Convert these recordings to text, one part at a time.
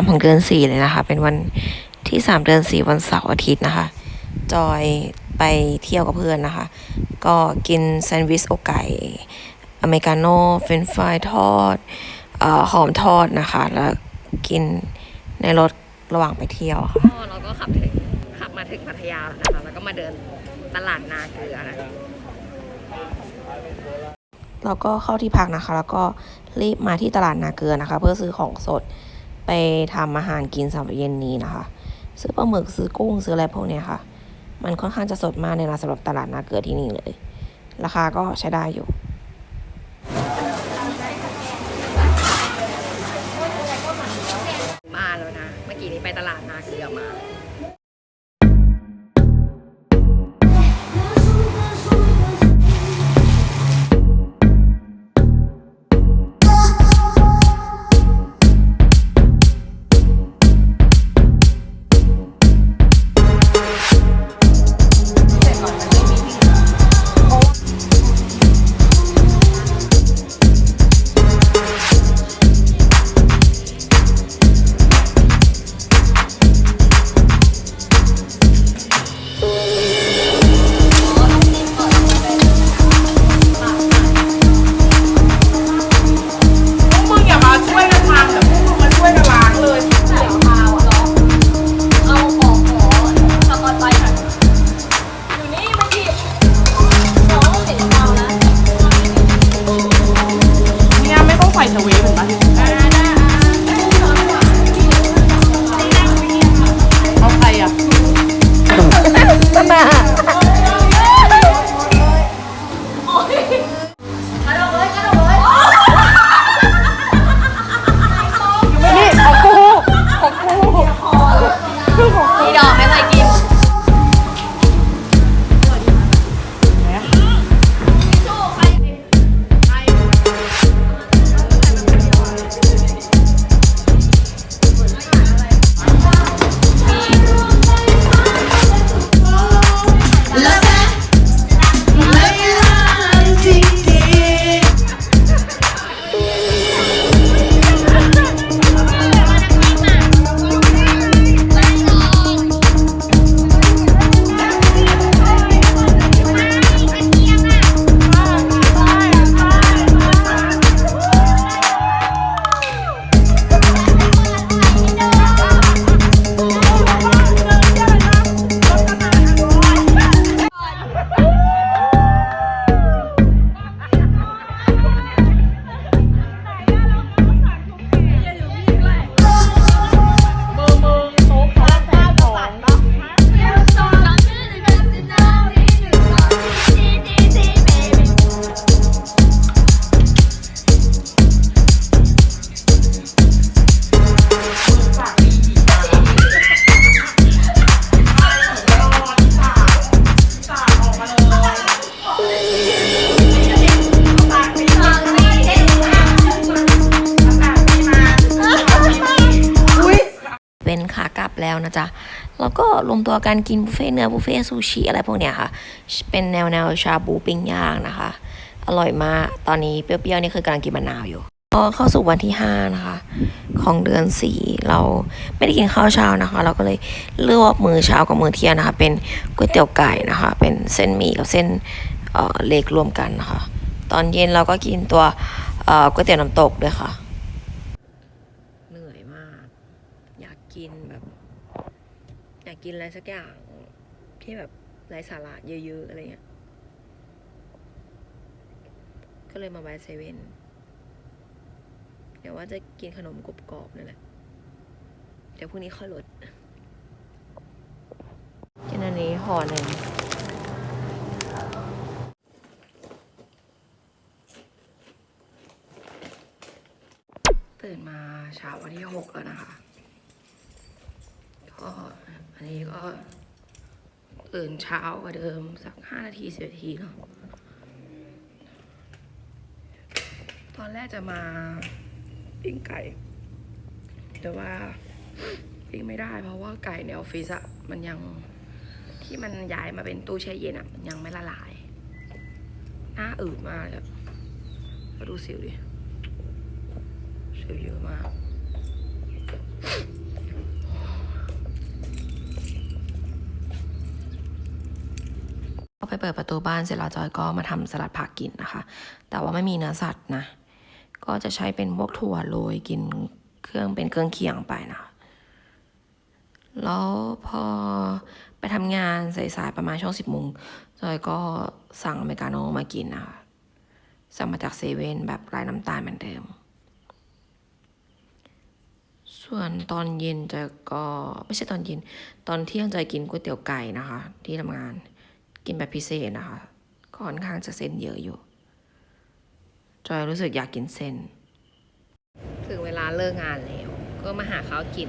ามของเดือนสี่เลยนะคะ เป็นวันที่สามเดือนสี่วันเสาร์อาทิตย์นะคะ จอยไปเที่ยวกับเพื่อนนะคะ ก็กินแซนด์วิชอกไก่อเมริกาโน่เฟรนช์ฟรายทอดเอ่อหอมทอดนะคะ แล้วกินในรถระหว่างไปเที่ยวค่ะก็เราก็ขับถึงขับมาถึงพัทยาแล้วนะคะ แล้วก็มาเดินตลาดนาเกลือนะเราก็เข้าที่พักนะคะ แล้วก็รีบมาที่ตลาดนาเกลือนะคะ เพื่อซื้อของสด ไปทำอาหารกินสำหรับเย็นนี้นะคะ ซื้อปลาหมึกซื้อกุ้งซื้ออะไรพวกเนี้ยค่ะ มันค่อนข้างจะสดมากเลยนะสำหรับตลาดนาเกลือที่นี่เลย ราคาก็ใช้ได้อยู่ ตัวกันกินบุฟเฟ่เนื้อบุฟเฟ่ซูชิอะไรพวกเนี้ยค่ะ เป็นแนวแนวชาบูปิ้งย่างนะคะ อร่อยมาก ตอนนี้เปรี้ยวๆนี่คือกำลังกินมะนาวอยู่ก็เข้าสู่วันที่ 5 นะคะ ของเดือน 4 เราไม่ได้กินข้าวเช้านะคะ เราก็เลยเลือกมื้อเช้ากับมื้อเที่ยงนะคะ เป็นก๋วยเตี๋ยวไก่นะคะ เป็นเส้นหมี่กับเส้นเออเล็กรวมกันนะคะ ตอนเย็นเราก็กินตัวเอ่อก๋วยเตี๋ยวน้ำตกด้วยค่ะ เหนื่อยมาก อยากกินแบบ อยา กินอะไรสักอย่างที่แบบไร้สาระเยอะๆอะไรเงี้ย ก็เลยมาแวะเซเว่นเดี๋ยวว่าจะกินขนมกรุบกรอบนั่นแหละ เดี๋ยวพรุ่งนี้ค่อยลดกินอันนี้ห่อหนึ่งตื่นมาเช้าวันที่หกแล้วนะคะก็ อันนี้ก็ตื่นเช้ากว่าเดิมสักห้านาทีสิบนาทีเนาะตอนแรกจะมาปิ้งไก่ แต่ว่าปิ้งไม่ได้เพราะว่าไก่ในออฟฟิศอะมันยังที่มันย้ายมาเป็นตู้แช่เย็นอะมันยังไม่ละลาย หน้าอืดมากเลยอะดูสิวดิสิวเยอะมาก พอ ไปเปิดประตูบ้านเสร็จแล้วจอยก็มาทำสลัดผักกินนะคะ แต่ว่าไม่มีเนื้อสัตว์นะ ก็จะใช้เป็นพวกถั่วโรยกินเครื่องเป็นเครื่องเคียงไปนะ แล้วพอไปทำงานสายๆประมาณช่วงสิบโมงจอยก็สั่งอเมริกาโน่มากินนะคะสั่งมาจากเซเว่นแบบไร้น้ำตาลเหมือนเดิม ส่วนตอนเย็นจะก็ไม่ใช่ตอนเย็น ตอนเที่ยงจะกินก๋วยเตี๋ยวไก่นะคะ ที่ทำงาน กินแบบพิเศษนะคะก็ค่อนข้างจะเส้นเยอะอยู่ จอยรู้สึกอยากกินเส้น ถึงเวลาเลิกงานแล้ว ก็มาหาข้าวกิน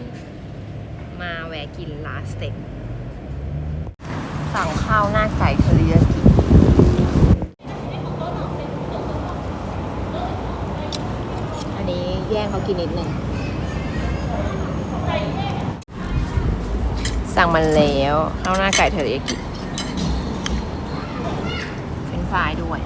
มาแวะกินร้าสเต็กสั่งข้าวหน้าไก่เทอริยากิอันนี้แย่งเขากินนิดหนึ่งสั่งมาแล้วข้าวหน้าไก่เทอริยากิน ฟรายด้วย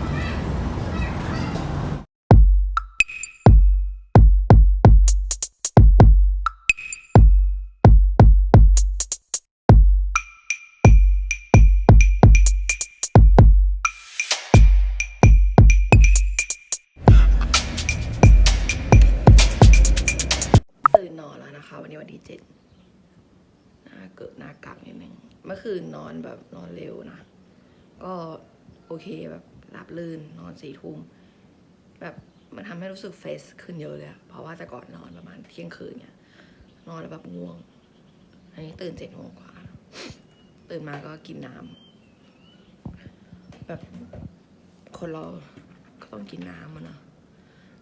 ตื่นนอนแล้วนะคะวันนี้วันที่เจ็ดหน้าเกิดหน้ากลับนิดนึง เมื่อคืนนอนแบบนอนเร็วนะ เคแบบหลับลื่นนอนสี่ทุ่มแบบมันทำให้รู้สึกเฟสขึ้นเยอะเลยอะเพราะว่าแต่ก่อนนอนประมาณเที่ยงคืนเนี่ยนอนแล้วแบบง่วง อันนี้ตื่นเจ็ดโมงกว่า ตื่นมาก็กินน้ำแบบคนเราก็ต้องกินน้ำมันนะ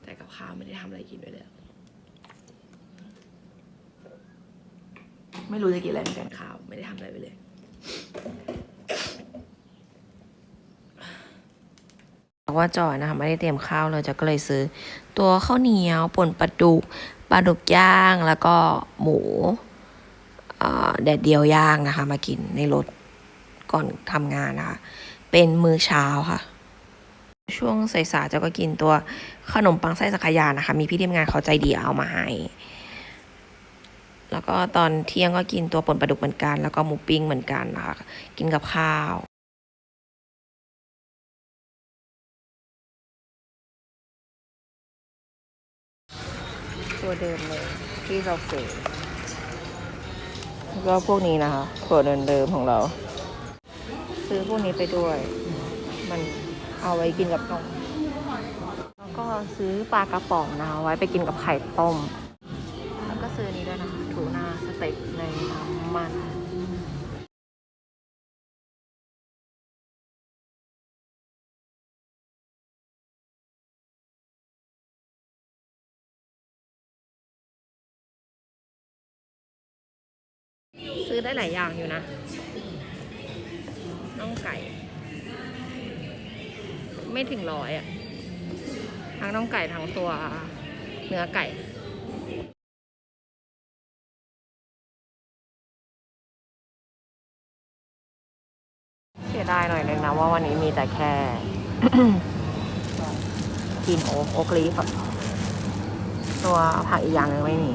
แต่กับข้าวไม่ได้ทำอะไรกินด้วยเลย ไม่รู้จะกินอะไรเหมือนกันข้าว ไม่ได้ทำอะไรไปเลย ว่าจอยนะคะไม่ได้เตรียมข้าวเลยจะก็เลยซื้อ ตัวข้าวเหนียวป่นปลาดุกปลาดุกย่างแล้วก็หมูแดดเดียวย่างนะคะ มากินในรถก่อนทำงานนะคะ เป็นมื้อเช้าค่ะ ช่วงสายๆจะก็กินตัวขนมปังไส้สังขยานะคะ มีพี่ทีมงานเขาใจดีเอามาให้ แล้วก็ตอนเที่ยงก็กินตัวป่นปลาดุกเหมือนกัน แล้วก็หมูปิ้งเหมือนกันนะคะ กินกับข้าว ตัวเดิมเลยที่เราเฟยแล้วก็พวกนี้นะคะถั่วเดิมๆของเรา ซื้อพวกนี้ไปด้วย มันเอาไว้กินกับนมแล้วก็ซื้อปลากระป๋องนะคะไว้ไปกินกับไข่ต้ม แล้วก็ซื้อนี้ด้วยนะคะทูน่าสเต็กในน้ำมัน หลายอย่างอยู่นะน่องไก่ ไม่ถึงร้อยอะทั้งน่องไก่ทั้งตัวเนื้อไก่เสียดายหน่อยนึงนะว่าวันนี้มีแต่แค่กินโอ๊กโอ๊กลีฟตัวผักอีกอย่างหนึงไม่มี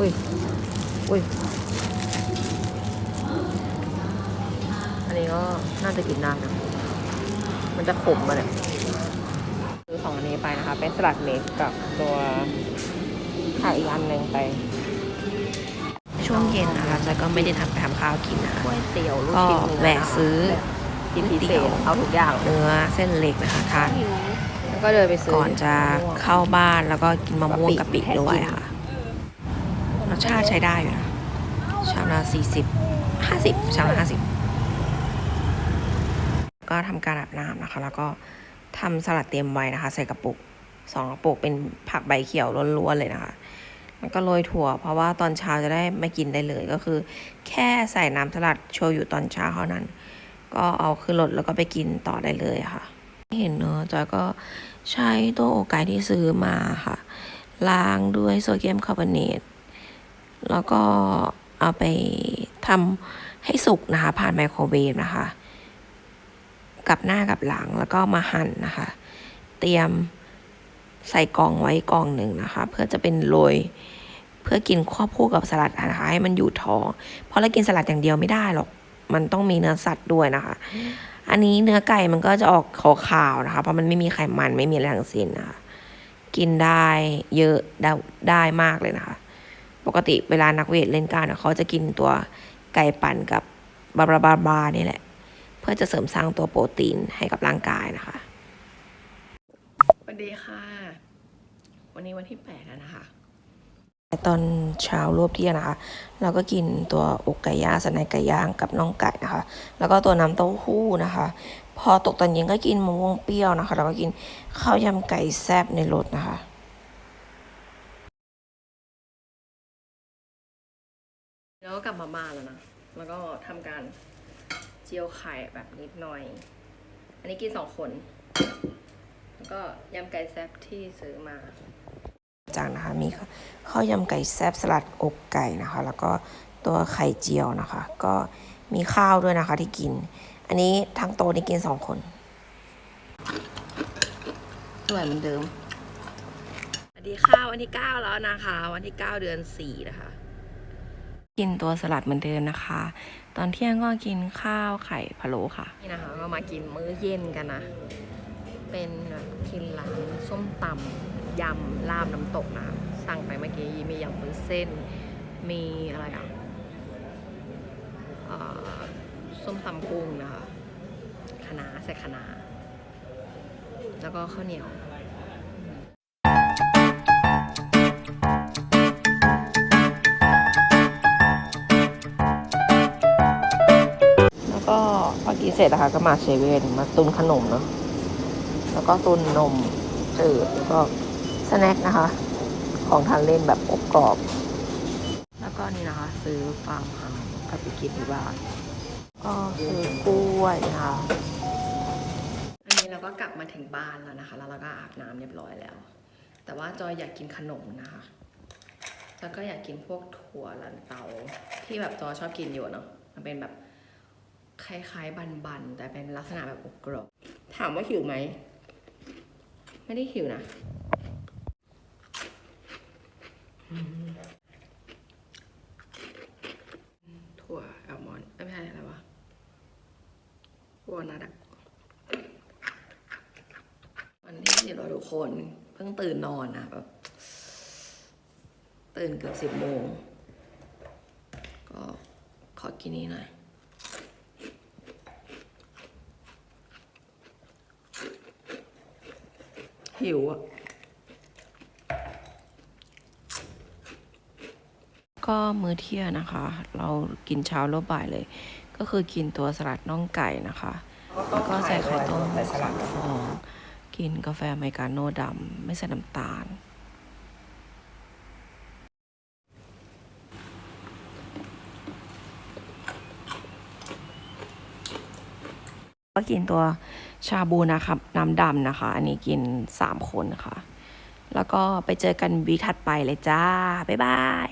อุ้ย อุ้ย อันนี้ก็น่าจะกินได้นะ มันจะขมมาเนี่ยซื้อสองอันนี้ไปนะคะ เป็นสลัดเมกกับตัวผักอีกอันหนึ่งไป ช่วงเย็นนะคะจอยก็ไม่ได้ทำไปทำข้าวกินนะคะก๋วยเตี๋ยวลูกก็ชิ้นเนื้อแวะซื้อกินพิเศษเอาทุกอย่างเนื้อเส้นเล็กนะคะทานแล้วก็เดินไปซื้อก่อนจะเข้าบ้านแล้วก็กินมะม่วงกะปิด้วยค่ะรส ชาติใช้ได้อยู่นะ ชามละสี่สิบห้าสิบชามละห้าสิบก็ทำการอาบน้ำนะคะ แล้วก็ทำสลัดเตรียมไว้นะคะ ใส่กระปุกสองกระปุกเป็นผักใบเขียวล้วนๆเลยนะคะแล้วก็โรยถั่ว เพราะว่าตอนเช้าจะได้ไม่กินได้เลยก็คือ แค่ใส่น้ำสลัดโชยุตอนเช้าเท่านั้น ก็เอาขึ้นรถแล้วก็ไปกินต่อได้เลยค่ะ เห็นเนอะจอยก็ใช้ตัวอกไก่ที่ซื้อมาค่ะล้างด้วยโซเดียมคาร์บอเนต แล้วก็เอาไปทำให้สุกนะคะ ผ่านไมโครเวฟนะคะ กับหน้ากับหลังแล้วก็มาหั่นนะคะ เตรียมใส่กล่องไว้กล่องหนึ่งนะคะ เพื่อจะเป็นโรยเพื่อกินควบคู่กับสลัดนะคะให้มันอยู่ท้อง เพราะเรากินสลัดอย่างเดียวไม่ได้หรอก มันต้องมีเนื้อสัตว์ด้วยนะคะ อันนี้เนื้อไก่มันก็จะออกขาวๆนะคะ เพราะมันไม่มีไขมันไม่มีอะไรทั้งสิ้นนะคะ กินได้เยอะได้ได้มากเลยนะคะ กติเวลานักเวทเล่นกล้ามเนี่ยเขาจะกินตัวไก่ปั่นกับบาบาบาบานี่แหละ เพื่อจะเสริมสร้างตัวโปรตีนให้กับร่างกายนะคะสวัสดีค่ะ วันนี้วันที่แปดแล้วนะคะตอนเช้ารวบเที่ยงนะคะ เราก็กินตัวอกไก่ย่างสันในไก่ย่างกับน่องไก่นะคะ แล้วก็ตัวน้ำเต้าหู้นะคะ พอตกตอนเย็นก็กินมะม่วงเปรี้ยวนะคะ แล้วก็กินข้าวยำไก่แซ่บในรถนะคะ มาบ้านแล้วนะ แล้วก็ทำการเจียวไข่แบบนิดหน่อย อันนี้กินสองคน แล้วก็ยำไก่แซ่บที่ซื้อมาจากนะคะมีข้าวยำไก่แซ่บสลัดอกไก่นะคะ แล้วก็ตัวไข่เจียวนะคะ ก็มีข้าวด้วยนะคะที่กิน อันนี้ทั้งโตะนี่กินสองคนสวยเหมือนเดิมสวัสดีค่ะวันที่9แล้วนะคะ วันที่9เดือน4นะคะ กินตัวสลัดเหมือนเดิมนะคะ ตอนเที่ยงก็กินข้าวไข่พะโล้ค่ะ นี่นะคะก็มากินมื้อเย็นกันนะ เป็นแบบกินร้านส้มตำยำลาบน้ำตกนะ สั่งไปเมื่อกี้มียำวุ้นเส้น มีอะไรอะเอ่อส้มตำกุ้งนะคะคะน้าใส่คะน้าแล้วก็ข้าวเหนียว ก็พอกินเสร็จนะคะ ก็มาเซเว่นมาตุนขนมเนาะแล้วก็ตุนนมจืดแล้วก็สแน็คนะคะ ของทานเล่นแบบอบกรอบ แล้วก็นี่นะคะ ซื้อฟาร์มเฮาส์กลับไปกินที่บ้านก็ซื้อกล้วยนะคะอันนี้เราก็กลับมาถึงบ้านแล้วนะคะ แล้วเราก็อาบน้ำเรียบร้อยแล้ว แต่ว่าจอยอยากกินขนมนะคะ แล้วก็อยากกินพวกถั่วลันเตาที่แบบจอยชอบกินอยู่เนาะมันเป็นแบบ คล้ายๆ บันๆ แต่เป็นลักษณะแบบอบกรอบ ถามว่าหิวไหม ไม่ได้หิวนะถั่วแอลมอนด์ไม่ใช่อะไรวะวอลนัทวันที่สิบเราทุกคน เพิ่งตื่นนอนนะแบบตื่นเกือบสิบโมงก็ขอกินนี้หน่อย หิวอะก็มื้อเที่ยงนะคะ เรากินเช้ารวบ่ายเลย ก็คือกินตัวสลัดน่องไก่นะคะแล้วก็ใส่ไข่ต้มสามฟองกินกาแฟอเมริกาโน่ดำไม่ใส่น้ำตาล ก็กินตัว ชาบูนะครับ น้ำดำนะคะ อันนี้กินสามคนค่ะ แล้วก็ไปเจอกันวีคถัดไปเลยจ้า บ๊ายบาย